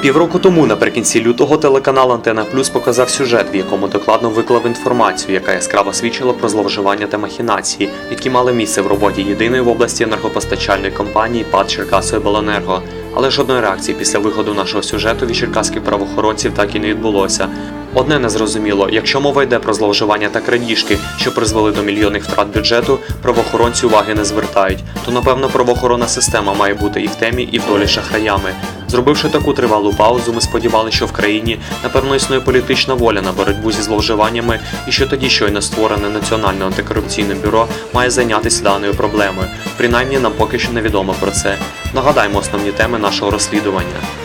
Півроку тому наприкінці лютого телеканал Антена Плюс показав сюжет, в якому докладно виклав інформацію, яка яскраво свідчила про зловживання та махінації, які мали місце в роботі єдиної в області енергопостачальної компанії ПАД Черкасоебеленерго. Але жодної реакції після виходу нашого сюжету від черкаських правоохоронців так і не відбулося. Одне незрозуміло, якщо мова йде про зловживання та крадіжки, що призвели до мільйонних втрат бюджету, правоохоронці уваги не звертають. То напевно правоохоронна система має бути і в темі, і в долі шахраями. Зробивши таку тривалу паузу, ми сподівалися, що в країні напевно існує політична воля на боротьбу зі зловживаннями, і що тоді щойно створене Національне антикорупційне бюро має зайнятися даною проблемою. Принаймні нам поки що невідомо про це. Нагадаємо основні теми нашого розслідування.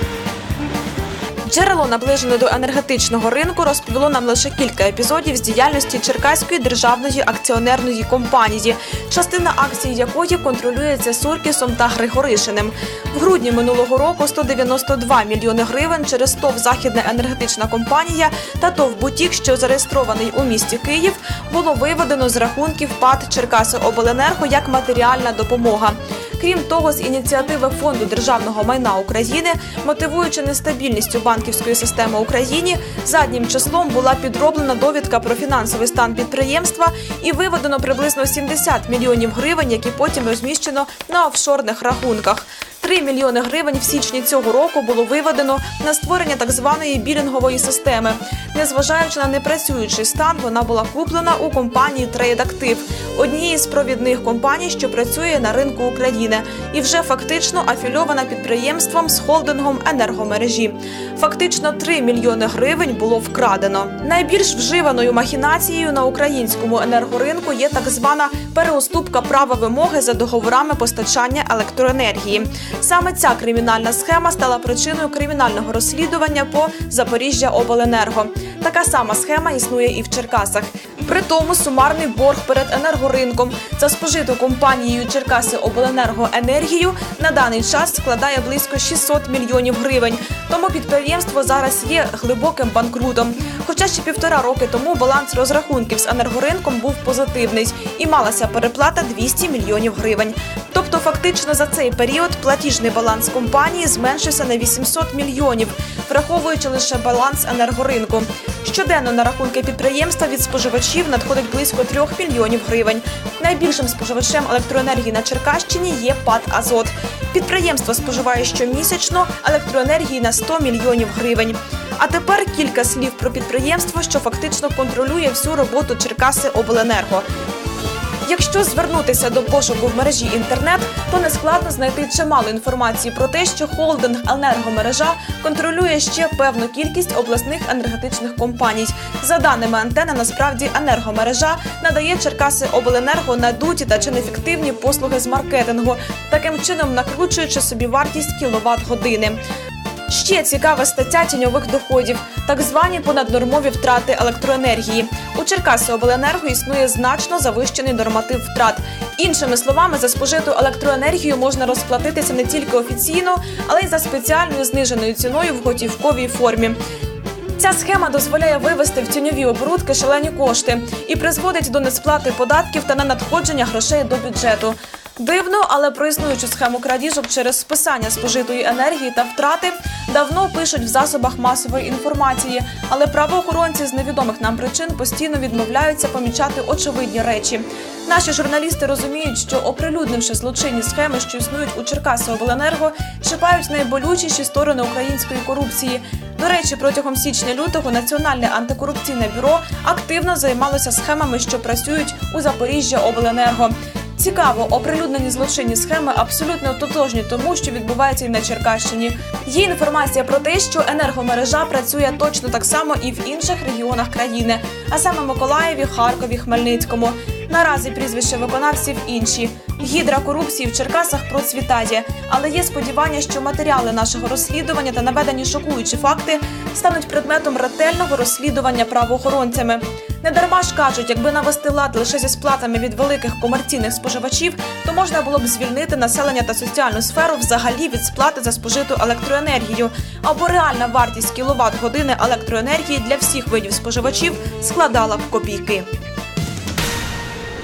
Джерело, наближене до енергетичного ринку, розповіло нам лише кілька епізодів з діяльності Черкаської державної акціонерної компанії, частина акцій якої контролюється Суркісом та Григоришиним. В грудні минулого року 192 мільйони гривень через ТОВ Західна енергетична компанія та ТОВ Бутік, що зареєстрований у місті Київ, було виведено з рахунків ПАД Черкасиобленерго як матеріальна допомога. Крім того, з ініціативи фонду державного майна України, мотивуючи нестабільністю банківської системи Україні, заднім числом була підроблена довідка про фінансовий стан підприємства і виведено приблизно 70 мільйонів гривень, які потім розміщено на офшорних рахунках. 3 мільйони гривень в січні цього року було виведено на створення так званої білінгової системи. Незважаючи на непрацюючий стан, вона була куплена у компанії Трейд Актив, однієї з провідних компаній, що працює на ринку України, і вже фактично афільована підприємством з холдингом енергомережі. Фактично 3 мільйони гривень було вкрадено. Найбільш вживаною махінацією на українському енергоринку є так звана переуступка права вимоги за договорами постачання електроенергії. Саме ця кримінальна схема стала причиною кримінального розслідування по Запоріжжя Обленерго. Така сама схема існує і в Черкасах. При тому сумарний борг перед енергоринком за спожиту компанією Черкаси Обленерго енергію на даний час складає близько 600 мільйонів гривень. Тому підприємство зараз є глибоким банкрутом. Хоча ще півтора роки тому баланс розрахунків з енергоринком був позитивний і малася переплата 200 мільйонів гривень. Тобто, фактично за цей період платіжний баланс компанії зменшився на 800 мільйонів, враховуючи лише баланс енергоринку. Щоденно на рахунки підприємства від споживачів надходить близько 3 мільйонів гривень. Найбільшим споживачем електроенергії на Черкащині є ПАД Азот. Підприємство споживає щомісячно електроенергії на 100 мільйонів гривень. А тепер кілька слів про підприємство, що фактично контролює всю роботу Черкаси Обленерго. Якщо звернутися до пошуку в мережі інтернет, то не складно знайти чимало інформації про те, що холдинг енергомережа контролює ще певну кількість обласних енергетичних компаній. За даними антени, насправді енергомережа надає Черкаси Обленерго надуті та чи неефективні послуги з маркетингу, таким чином накручуючи собі вартість кіловат години. Ще цікава стаття тіньових доходів, так звані понаднормові втрати електроенергії. У Черкаси Обленерго існує значно завищений норматив втрат. Іншими словами, за спожиту електроенергію можна розплатитися не тільки офіційно, але й за спеціальною зниженою ціною в готівковій формі. Ця схема дозволяє вивести в тіньові оборудки шалені кошти і призводить до несплати податків та ненадходження грошей до бюджету. Дивно, але про існуючу схему крадіжок через списання спожитої енергії та втрати давно пишуть в засобах масової інформації, але правоохоронці з невідомих нам причин постійно відмовляються помічати очевидні речі. Наші журналісти розуміють, що оприлюднивши злочинні схеми, що існують у Черкаси Обленерго, чіпають найболючіші сторони української корупції. До речі, протягом січня-лютого Національне антикорупційне бюро активно займалося схемами, що працюють у Запоріжжя Обленерго. Цікаво, оприлюднені злочинні схеми абсолютно тотожні тому, що відбувається і на Черкащині. Є інформація про те, що енергомережа працює точно так само і в інших регіонах країни, а саме Миколаєві, Харкові, Хмельницькому. Наразі прізвища виконавців інші. Гідра корупції в Черкасах процвітає, але є сподівання, що матеріали нашого розслідування та наведені шокуючі факти стануть предметом ретельного розслідування правоохоронцями. Недарма ж кажуть, якби навести лад лише зі сплатами від великих комерційних споживачів, то можна було б звільнити населення та соціальну сферу взагалі від сплати за спожиту електроенергію, або реальна вартість кіловат години електроенергії для всіх видів споживачів складала б копійки.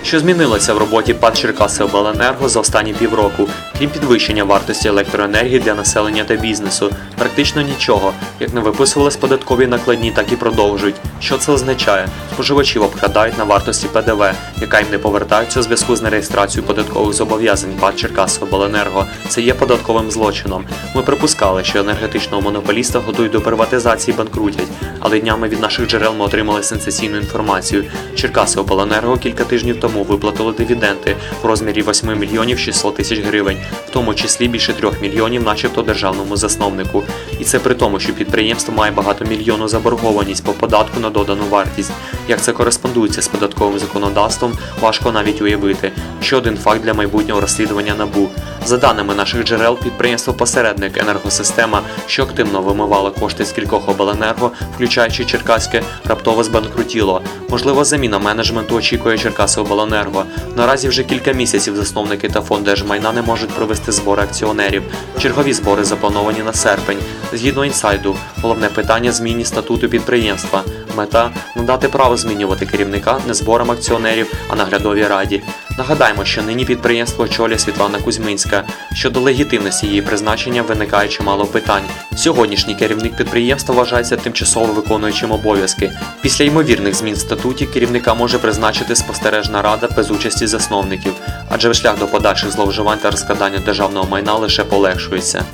Що змінилося в роботі ПАД Черкаси Обленерго за останні півроку? Крім підвищення вартості електроенергії для населення та бізнесу, практично нічого. Як не виписувались податкові накладні, так і продовжують. Що це означає? Споживачів обкрадають на вартості ПДВ, яка їм не повертається у зв'язку з нереєстрацією податкових зобов'язань ПАД Черкасобленерго. Це є податковим злочином. Ми припускали, що енергетичного монополіста готують до приватизації і банкрутять, але днями від наших джерел ми отримали сенсаційну інформацію. Черкасиобленерго кілька тижнів тому виплатили дивіденди в розмірі 8 мільйонів 600 тисяч гривень, в тому числі більше 3 мільйонів, начебто державному засновнику. І це при тому, що підприємство має багатомільйонну заборгованість по податку на додану вартість. Як це кореспондується з податковим законодавством, важко навіть уявити. Ще один факт для майбутнього розслідування набу. За даними наших джерел, підприємство посередник енергосистема, що активно вимивало кошти з кількох обленерго, включаючи Черкаське, раптово збанкрутіло. Можливо, заміна менеджменту очікує Черкасиобленерго. Наразі вже кілька місяців засновники та фонд держмайна не можуть провести збори акціонерів. Чергові збори заплановані на серпень. Згідно інсайду, головне питання зміні статуту підприємства. Мета надати право змінювати керівника не зборам акціонерів, а наглядовій раді. Нагадаємо, що нині підприємство очолює Світлана Кузьминська. Щодо легітимності її призначення виникає чимало питань. Сьогоднішній керівник підприємства вважається тимчасово виконуючим обов'язки. Після ймовірних змін в статуті керівника може призначити спостережна рада без участі засновників, адже шлях до подальших зловживань та розкрадання державного майна лише полегшується.